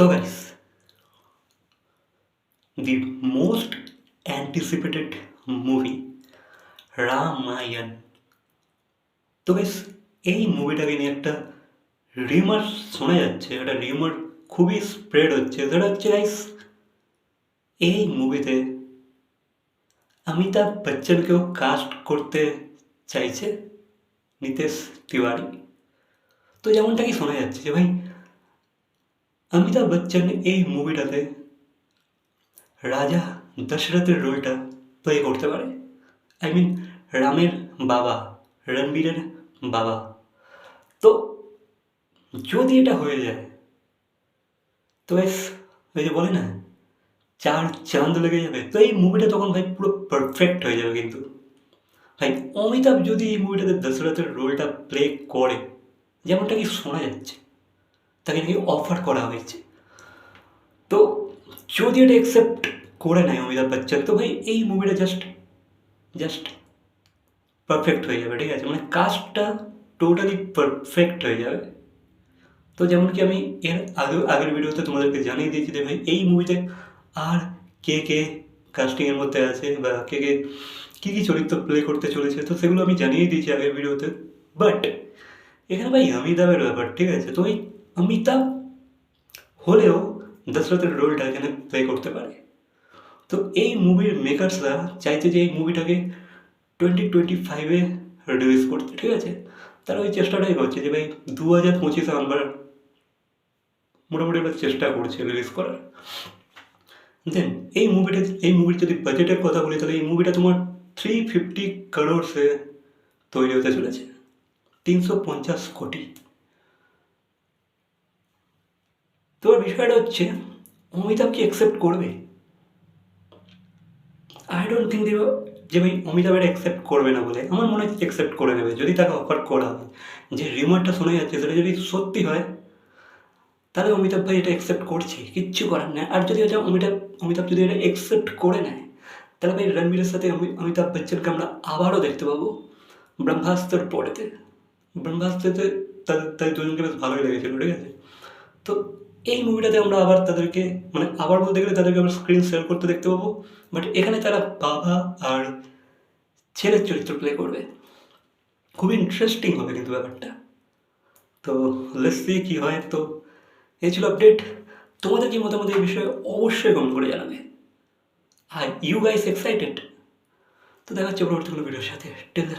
So, guys, the most anticipated movie, Ramayana তো বেশ এই মুভিটাকে নিয়ে একটা রিমার শোনা যাচ্ছে একটা রিমার খুবই স্প্রেড হচ্ছে। সেটা হচ্ছে গাইস এই মুভিতে অমিতাভ বচ্চনকেও কাস্ট করতে চাইছে নিতেশ তিওয়ারি। তো যেমনটা কি শোনা যাচ্ছে যে ভাই অমিতাভ বচ্চন এই মুভিটাতে রাজা দশরথের রোলটা প্লে করতে পারে। আই মিন রামের বাবা, রণবীরের বাবা। তো যদি এটা হয়ে যায়, তো বেশ, ওই যে বলে না, চার চাঁদ লেগে যাবে। তো এই মুভিটা তখন ভাই পুরো পারফেক্ট হয়ে যাবে কিন্তু। ভাই, অমিতাভ যদি এই মুভিটাতে দশরথের রোলটা প্লে করে, যেমনটা কি শোনা যাচ্ছে। তাকে নাকি অফার করা হয়েছে। তো যদি এটা অ্যাকসেপ্ট করে নেয় অমিতাভ বচ্চন, তো ভাই এই মুভিটা জাস্ট জাস্ট পারফেক্ট হয়ে যাবে, ঠিক আছে? মানে কাস্টটা টোটালি পারফেক্ট হয়ে যাবে। তো যেমন কি আমি এর আগে আগের ভিডিওতে তোমাদেরকে জানিয়ে দিয়েছি যে ভাই এই মুভিতে আর কে কে কাস্টিংয়ের মধ্যে আছে বা কে কে, কী কী চরিত্র প্লে করতে চলেছে, তো সেগুলো আমি জানিয়ে দিয়েছি আগের ভিডিওতে। বাট এখানে ভাই অমিতাভের ব্যাপার, ঠিক আছে? তো ওই অমিতাভ হলেও দশরথের রোলটা এখানে প্লে করতে পারে। তো এই মুভির মেকার্সরা চাইছে যে এই মুভিটাকে টোয়েন্টি টোয়েন্টি ফাইভে রিলিজ করতে, ঠিক আছে? তারা ওই চেষ্টাটাই করছে যে ভাই দু হাজার পঁচিশে আনবার মোটামুটি একটা চেষ্টা করছে রিলিজ করার। দেন এই মুভিটা এই মুভির যদি বাজেটের কথা বলি, তাহলে এই মুভিটা তোমার থ্রি ফিফটি কারোর্সে তৈরি হতে চলেছে। তিনশো পঞ্চাশ কোটি। তো বিষয়টা হচ্ছে, অমিতাভ কি অ্যাকসেপ্ট করবে? আই ডোন্ট থিঙ্ক দিব যে ভাই অমিতাভ এটা অ্যাকসেপ্ট করবে না বলে, আমার মনে হচ্ছে অ্যাকসেপ্ট করে নেবে, যদি তাকে অফার করা হয়। যে রিমারটা শোনা যাচ্ছে, সেটা যদি সত্যি হয়, তাহলে অমিতাভ ভাই এটা অ্যাকসেপ্ট করছে, কিচ্ছু করার নেই। আর যদি এটা অমিতাভ অমিতাভ যদি এটা অ্যাকসেপ্ট করে নেয়, তাহলে ভাই রণবীরের সাথে অমি- অমিতাভ বচ্চনকে আমরা আবারও দেখতে পাবো ব্রহ্মাস্ত্রের পরেতে ব্রহ্মাস্ত্রতে তাদের তাদের দুজনকে বেশ ভালোই লেগেছিল, ঠিক আছে? তো এই মুভিটাতে আমরা আবার তাদেরকে মানে আবার বলতে গেলে তাদেরকে আবার স্ক্রিন শেয়ার করতে দেখতে পাবো। বাট এখানে তারা বাবা আর ছেলের চরিত্র প্লে করবে। খুবই ইন্টারেস্টিং হবে কিন্তু ব্যাপারটা। তো লেটসি কী হয়। তো এই ছিল আপডেট তোমাদের কি মতামত এই বিষয়ে অবশ্যই কমেন্ট করে জানাবে। আর ইউ গাইস এক্সাইটেড তো দেখা হচ্ছে পরবর্তী কোনো ভিডিওর সাথে। টেল